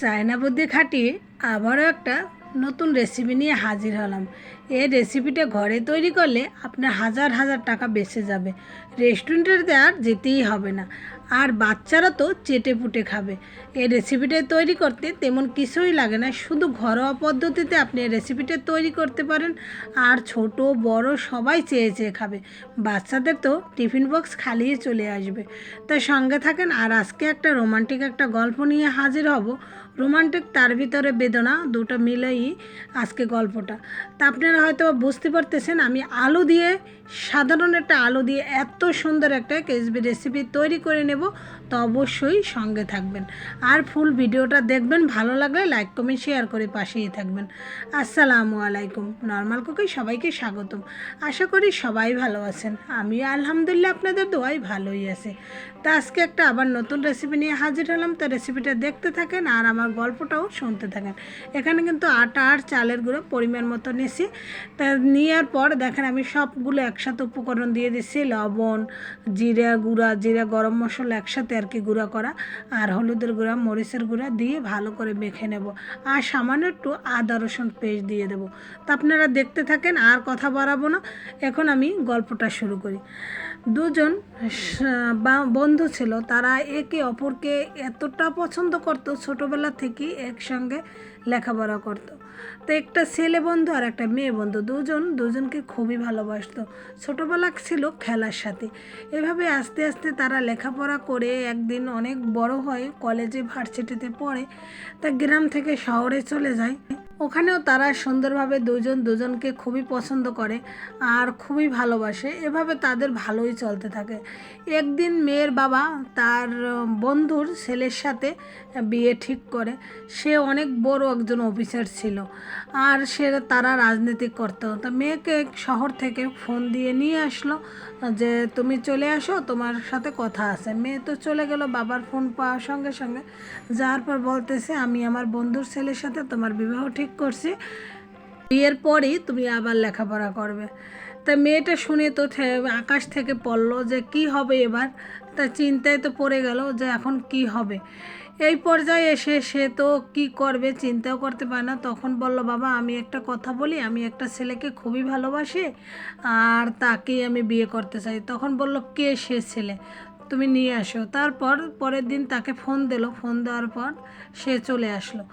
China বুদ্ধি খাটিয়ে আবারও একটা নতুন রেসিপি নিয়ে হাজির হলাম। এই রেসিপিটা ঘরে তৈরি করলে আপনার হাজার হাজার টাকা বেঁচে যাবে। রেস্টুরেন্টেতে আর যেতেই হবে না। আর বাচ্চারা তো চেটে পুটে খাবে। এই রেসিপিটা তৈরি করতে তেমন কিছুই লাগে না। শুধু ঘরোয়া পদ্ধতিতে আপনি এই রেসিপিটা তৈরি করতে পারেন। আর ছোট, বড় সবাই চেয়ে চেয়ে খাবে। বাচ্চাদের তো টিফিন বক্স খালিয়ে চলে আসবে। তাই সঙ্গে থাকেন আর আজকে একটা রোমান্টিক একটা গল্প নিয়ে হাজির হব। রোমান্টিক তার ভিতরে বেদনা দুটো মিলেই আজকে গল্পটা। তা আপনারা হয়তো বুঝতে পারতেছেন, আমি আলু দিয়ে, সাধারণ একটা আলু দিয়ে এত সুন্দর একটা কেসবি রেসিপি তৈরি করে নেব, তো অবশ্যই সঙ্গে থাকবেন। আর ফুল ভিডিওটা দেখবেন, ভালো লাগলে লাইক, কমেন্ট, শেয়ার করে পাশেই থাকবেন। আসসালামু আলাইকুম, নর্মাল কুকে সবাইকে স্বাগতম। আশা করি সবাই ভালো আছেন আমি আলহামদুলিল্লাহ আপনাদের দোয়াই ভালোই আছে। তা আজকে একটা আবার নতুন রেসিপি নিয়ে হাজির হলাম, তো রেসিপিটা দেখতে থাকেন আর আমার গল্পটাও শুনতে থাকেন। এখানে কিন্তু আটা আর চালের গুঁড়ো পরিমাণ মতো নিয়েছি। তা নেওয়ার পর দেখেন আমি সবগুলো একসাথে উপকরণ দিয়ে দিচ্ছি। লবণ, জিরা গুঁড়া, জিরা গরম মশলা একসাথে আর কি গুঁড়া করা। আর হলুদের গুঁড়া, মরিচের গুঁড়া দিয়ে ভালো করে মেখে নেব। আর সামান্য একটু আদা, রসুন পেস্ট দিয়ে দেবো। তা আপনারা দেখতে থাকেন, আর কথা বাড়াবো না। এখন আমি গল্পটা শুরু করি। দুজন বা- বন্ধু ছিল। তারা একে অপরকে এতটা পছন্দ করত ছোটোবেলা থেকেই একসঙ্গে লেখাপড়া করতো। তো একটা ছেলে বন্ধু আর একটা মেয়ে বন্ধু, দুজন, দুজনকে খুবই ভালোবাসতো। ছোটোবেলা ছিল খেলার সাথে। এভাবে আস্তে আস্তে তারা লেখাপড়া করে একদিন অনেক বড় হয় কলেজে, ভার্সিটিতে পড়ে, তা গ্রাম থেকে শহরে চলে যায়। ওখানেও তারা সুন্দরভাবে দুজন, দুজনকে খুবই পছন্দ করে আর খুবই ভালোবাসে। এভাবে তাদের ভালোই চলতে থাকে। একদিন মেয়ের বাবা তার বন্ধুর ছেলের সাথে বিয়ে ঠিক করে। সে অনেক বড় একজন অফিসার ছিল। আর সে তারা রাজনীতি করতো। তা মেয়েকে শহর থেকে ফোন দিয়ে নিয়ে আসলো যে, তুমি চলে আসো, তোমার সাথে কথা আছে। মেয়ে তো চলে গেল বাবার ফোন পাওয়ার সঙ্গে সঙ্গে। যাওয়ার পর বলতেছে, আমি আমার বন্ধুর ছেলের সাথে তোমার বিবাহ ঠিক করছি। বিয়ের পরই তুমি আবার লেখাপড়া করবে। তা মেয়েটা শুনে তো আকাশ থেকে পড়ল যে, কি হবে এবার? তা চিন্তায় তো পড়ে গেল যে, এখন কি হবে? এই পর্যায়ে এসে সে তো কি করবে চিন্তাও করতে পারে না। তখন বলল, বাবা, আমি একটা কথা বলি, আমি একটা ছেলেকে খুবই ভালোবাসি আর তাকেই আমি বিয়ে করতে চাই। তখন বলল, কে সে ছেলে? তুমি নিয়ে আসো। তারপর পরের দিন তাকে ফোন দিল। ফোন দেওয়ার পর সে চলে আসলো।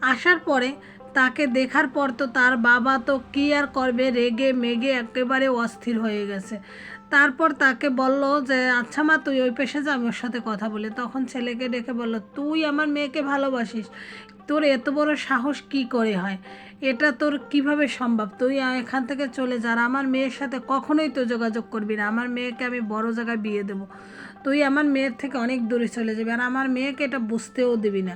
আসার পরে তাকে দেখার পর তো তার বাবা তো কী আর করবে? রেগে মেগে একেবারে অস্থির হয়ে গেছে। তারপর তাকে বলল যে আচ্ছা মা, তুই ওই পেশে যা, আমি ওর সাথে কথা বলি। তখন ছেলেকে ডেকে বলল, তুই আমার মেয়েকে ভালোবাসিস, তোর এত বড় সাহস কি করে হয়? এটা তোর কীভাবে সম্ভব? তুই এখান থেকে চলে যা আমার মেয়ের সাথে কখনোই তো যোগাযোগ করবি না। আমার মেয়েকে আমি বড় জায়গায় বিয়ে দেবো। তুই আমার মেয়ের থেকে অনেক দূরে চলে যাবি, আর আমার মেয়েকে এটা বুঝতেও দিবি না।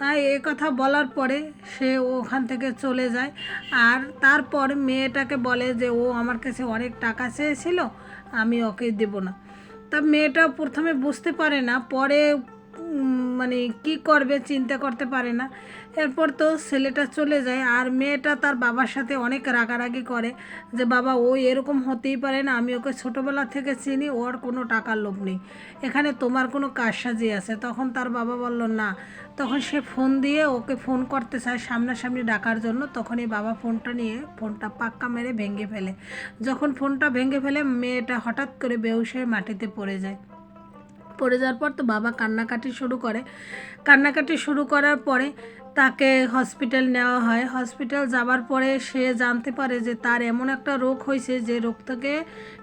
এ কথা বলার পরে সে ওখান থেকে চলে যায়। আর তারপর মেয়েটাকে বলে যে, ও আমার কাছে অনেক টাকা চেয়েছিল, আমি ওকে দেব না। তা মেয়েটা প্রথমে বুঝতে পারে না, পরে মানে কি করবে চিন্তা করতে পারে না। এরপর তো ছেলেটা চলে যায় আর মেয়েটা তার বাবার সাথে অনেক রাগারাগি করে যে, বাবা, ও এরকম হতেই পারে না, আমি ওকে ছোটোবেলা থেকে চিনি, ওর কোনো টাকার লোভ নেই। এখানে তোমার কোনো কারসাজি আছে? তখন তার বাবা বলল, না। তখন সে ফোন দিয়ে ওকে ফোন করতে চায় সামনাসামনি ডাকার জন্য। তখনই বাবা ফোনটা নিয়ে ফোনটা পাক্কা মেরে ভেঙে ফেলে। যখন ফোনটা ভেঙে ফেলে, মেয়েটা হঠাৎ করে হয়ে মাটিতে পড়ে যায়। পড়ে যাওয়ার পর তো বাবা কান্নাকাটি শুরু করে। কান্নাকাটি শুরু করার পরে তাকে হসপিটাল নেওয়া হয়। হসপিটাল যাওয়ার পরে সে জানতে পারে যে তার এমন একটা রোগ হয়েছে যে রোগ থেকে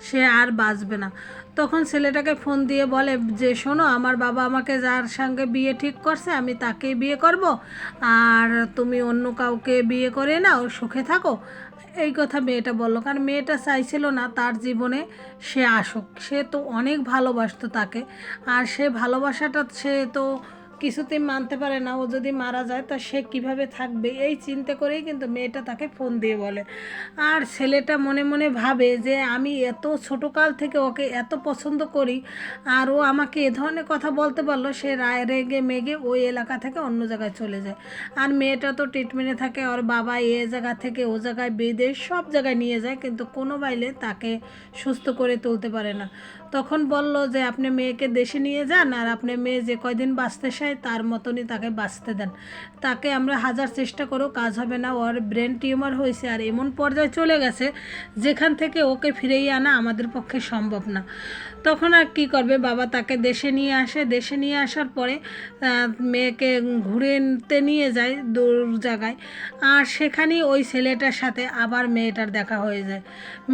সে আর বাঁচবে না। তখন ছেলেটাকে ফোন দিয়ে বলে যে, শোনো, আমার বাবা আমাকে যার সঙ্গে বিয়ে ঠিক করছে, আমি তাকেই বিয়ে করব। আর তুমি অন্য কাউকে বিয়ে করে নাও, সুখে থাকো। এই কথা মেয়েটা বলল, কারণ মেয়েটা চাইছিল না তার জীবনে সে আসুক। সে তো অনেক ভালোবাসতো তাকে, আর সে ভালোবাসাটা সে তো কিছুতেই মানতে পারে না, ও যদি মারা যায় তা সে কীভাবে থাকবে? এই চিন্তা করেই কিন্তু মেয়েটা তাকে ফোন দিয়ে বলে। আর ছেলেটা মনে মনে ভাবে যে আমি এত ছোটোকাল থেকে ওকে এত পছন্দ করি, আর ও আমাকে এ ধরনের কথা বলতে পারল সে রায় রেগে মেগে ওই এলাকা থেকে অন্য জায়গায় চলে যায়। আর মেয়েটা তো ট্রিটমেন্টে থাকে, ওর বাবা এ জায়গা থেকে ও জায়গায়, বিদেশ সব জায়গায় নিয়ে যায়, কিন্তু কোনো বাইলে তাকে সুস্থ করে তুলতে পারে না। তখন বলল যে, আপনি মেয়েকে দেশে নিয়ে যান, আর আপনি মেয়ে যে কয়দিন বাঁচতে চায় চায় তার মতনই তাকে বাঁচতে দেন। তাকে আমরা হাজার চেষ্টা করেও কাজ হবে না। ওর ব্রেন টিউমার হয়েছে আর এমন পর্যায়ে চলে গেছে যেখান থেকে ওকে ফিরিয়ে আনা আমাদের পক্ষে সম্ভব না। তখন আর কি করবে? বাবা তাকে দেশে নিয়ে আসে। দেশে নিয়ে আসার পরে মেয়েকে ঘুরেতে নিয়ে যায় দূর জায়গায়। আর সেখানেই ওই ছেলেটার সাথে আবার মেয়েটার দেখা হয়ে যায়।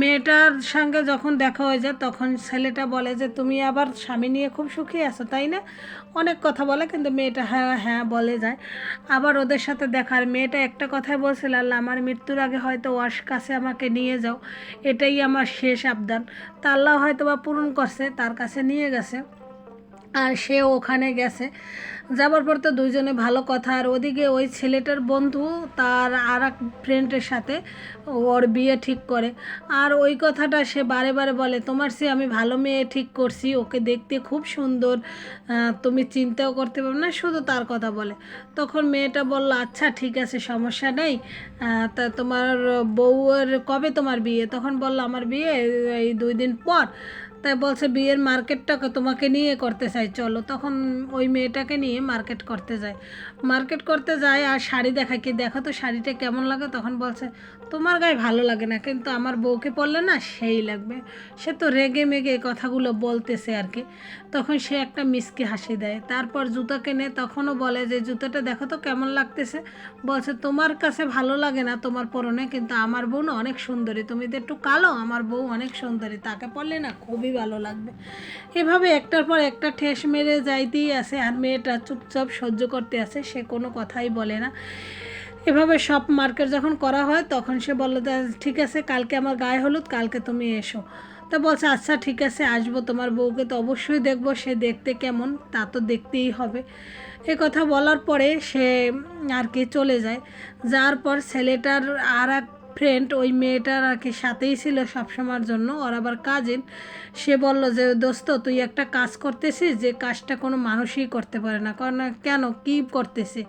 মেয়েটার সঙ্গে যখন দেখা হয়ে যায়, তখন ছেলেটা বলে যে, তুমি আবার স্বামী নিয়ে খুব সুখী আছো, তাই না? অনেক কথা বলে, কিন্তু মেয়েটা হ্যাঁ হ্যাঁ বলে যায়। আবার ওদের সাথে দেখার মেয়েটা একটা কথাই বলছিল, আল্লাহ, আমার মৃত্যুর আগে হয়তো ওয়াশ কাছে আমাকে নিয়ে যাও। এটাই আমার শেষ আবদান তা আল্লাহ হয়তো বা পূরণ করছে, তার কাছে নিয়ে গেছে। আর সে ওখানে গেছে। যাবার পর তো দুইজনে ভালো কথা। আর ওদিকে ওই ছেলেটার বন্ধু তার আর এক ফ্রেন্ডের সাথে ওর বিয়ে ঠিক করে। আর ওই কথাটা সে বারে বারে বলে, তোমার সে আমি ভালো মেয়ে ঠিক করছি, ওকে দেখতে খুব সুন্দর। তুমি চিন্তাও করতে পারবে না, শুধু তার কথা বলে। তখন মেয়েটা বলল আচ্ছা ঠিক আছে, সমস্যা নেই। তা তোমার বউয়ের কবে তোমার বিয়ে? তখন বলল, আমার বিয়ে এই দুই দিন পর। তাই বলছে, বিয়ের মার্কেটটাকে তোমাকে নিয়ে করতে চাই, চলো। তখন ওই মেয়েটাকে নিয়ে মার্কেট করতে যায়। মার্কেট করতে যায় আর শাড়ি দেখায়, কি দেখো তো শাড়িটা কেমন লাগে? তখন বলছে, তোমার গায়ে ভালো লাগে না, কিন্তু আমার বউকে পরলে না সেই লাগবে। সে তো রেগে মেগে কথাগুলো বলতেছে আর কি। তখন সে একটা মিসকে হাসি দেয়। তারপর জুতো কেনে তখনও বলে যে, জুতোটা দেখো তো কেমন লাগতেছে। বলছে, তোমার কাছে ভালো লাগে না তোমার পরনে, কিন্তু আমার বউ না অনেক সুন্দরী। তুমি তো একটু কালো, আমার বউ অনেক সুন্দরী, তাকে পরলে না খুবই ভালো লাগবে। এভাবে একটার পর একটা ঠেস মেরে যাইতেই আছে আর মেয়েটা চুপচাপ সহ্য করতে আছে সে কোনো কথাই বলে না। এভাবে সব মার্কেট যখন করা হয়, তখন সে বলল, "তা ঠিক আছে, কালকে আমার গায়ে হলুদ, কালকে তুমি এসো। তা বলছে আচ্ছা ঠিক আছে, আসব। তোমার বউকে তো অবশ্যই দেখব, সে দেখতে কেমন, তা তো দেখতেই হবে। এ কথা বলার পরে সে আর কি চলে যায়। যার পর ছেলেটার আর এক ফ্রেন্ড ওই মেয়েটার আর কি সাথেই ছিল সবসময়ের জন্য। ওর আবার কাজিন সে বলল যে, দোস্ত, তুই একটা কাজ করতেছিস যে, কাজটা কোনো মানুষই করতে পারে না। কারণ কেন? কি করতেছি?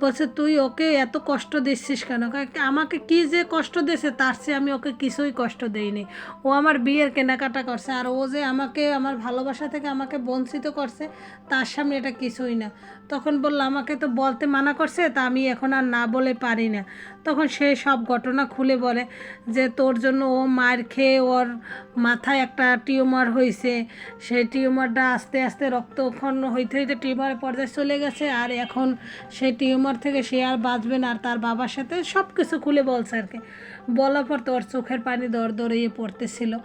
বলছে, তুই ওকে এত কষ্ট দিচ্ছিস কেন? আমাকে কি যে কষ্ট দিয়েছে, তার চেয়ে আমি ওকে কিছুই কষ্ট দেইনি। ও আমার বিয়ের কেনাকাটা করছে, আর ও যে আমাকে, আমার ভালোবাসা থেকে আমাকে বঞ্চিত করছে, তার সামনে এটা কিছুই না। তখন বলল, আমাকে তো বলতে মানা করছে, তা আমি এখন আর না বলে পারি না। তখন সে সব ঘটনা খুলে বলে যে তোর জন্য ও মার খেয়ে ওর মাথায় একটা টিউমার হয়েছে সেই টিউমারটা আস্তে আস্তে রক্তক্ষরণ হইতে হইতে টিউমারের পর্যায়ে চলে গেছে আর এখন সেই টিউমার থেকে সে আর বাঁচবে না আর তার বাবার সাথে সব কিছু খুলে বলছে আর কি। বলার পর তোর চোখের পানি দর দরিয়ে পড়তেছিল।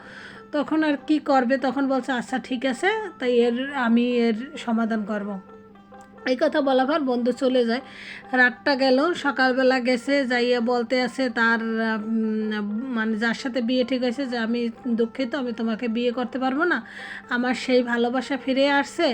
তখন আর কি করবে? তখন বলছে আচ্ছা ঠিক আছে, তাই এর, আমি এর সমাধান করব। এই কথা বলার পর বন্ধু চলে যায়। রাতটা গেল, সকালবেলা গেছে, যাইয়া বলতে আছে তার মানে যার সাথে বিয়ে ঠিক হয়েছে যে আমি দুঃখিত, আমি তোমাকে বিয়ে করতে পারব না। আমার সেই ভালোবাসা ফিরে আসছে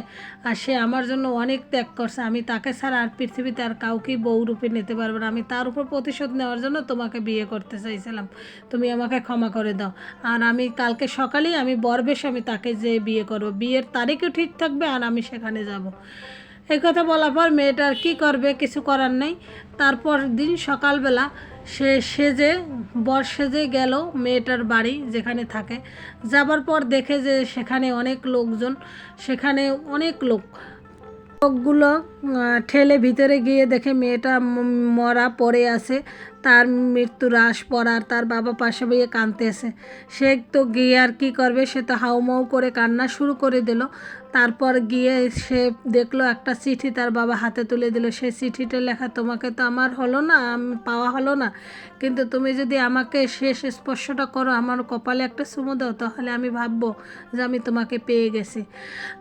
আর সে আমার জন্য অনেক ত্যাগ করছে। আমি তাকে ছাড়া আর পৃথিবীতে আর কাউকেই বউরূপে নিতে পারব না। আমি তার উপর প্রতিশোধ নেওয়ার জন্য তোমাকে বিয়ে করতে চাইছিলাম। তুমি আমাকে ক্ষমা করে দাও। আর আমি কালকে সকালেই আমি বরবেশ আমি তাকে যে বিয়ে করব, বিয়ের তারিখও ঠিক থাকবে আর আমি সেখানে যাব। এই কথা বলার পর মেয়েটার কি করবে, কিছু করার নেই। তারপর দিন সকালবেলা সে সেজে, বর সেজে গেল মেয়েটার বাড়ি যেখানে থাকে। যাবার পর দেখে যে সেখানে অনেক লোকজন, সেখানে অনেক লোক। লোকগুলো ঠেলে ভিতরে গিয়ে দেখে মেয়েটা মরা পড়ে আছে। তার মৃত্যু হ্রাস পড়ার তার বাবা পাশে বইয়ে কাঁদতেছে। সে তো গিয়ে আর কি করবে? সে তো হাউমাউ করে কান্না শুরু করে দিল। তারপর গিয়ে সে দেখল একটা চিঠি তার বাবা হাতে তুলে দিল। সে চিঠিটা লেখা, তোমাকে তো আমার হলো না পাওয়া হলো না। কিন্তু তুমি যদি আমাকে শেষ স্পর্শটা করো, আমার কপালে একটা চুমো দাও, তাহলে আমি ভাববো যে আমি তোমাকে পেয়ে গেছি।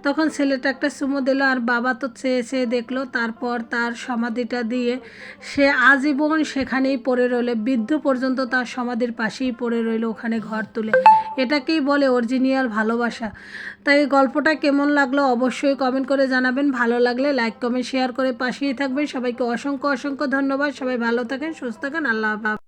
তখন ছেলেটা একটা চুমো দিল আর বাবা তো চেয়ে চেয়ে দেখল। তারপর তার সমাধিটা দিয়ে সে আজীবন সেখানেই পড়ে রইলে, বৃদ্ধ পর্যন্ত তার সমাধির পাশেই পড়ে রইল ওখানে ঘর তুলে। এটাকেই বলে অরিজিনিয়াল ভালোবাসা। তাই এই গল্পটা কেমন লাগল অবশ্যই কমেন্ট করে জানাবেন। ভালো লাগলে লাইক কমেন্ট শেয়ার করে পাশেই থাকবেন। সবাইকে অসংখ্য অসংখ্য ধন্যবাদ। সবাই ভালো থাকেন, সুস্থ থাকেন। আল্লাহ হাফেজ।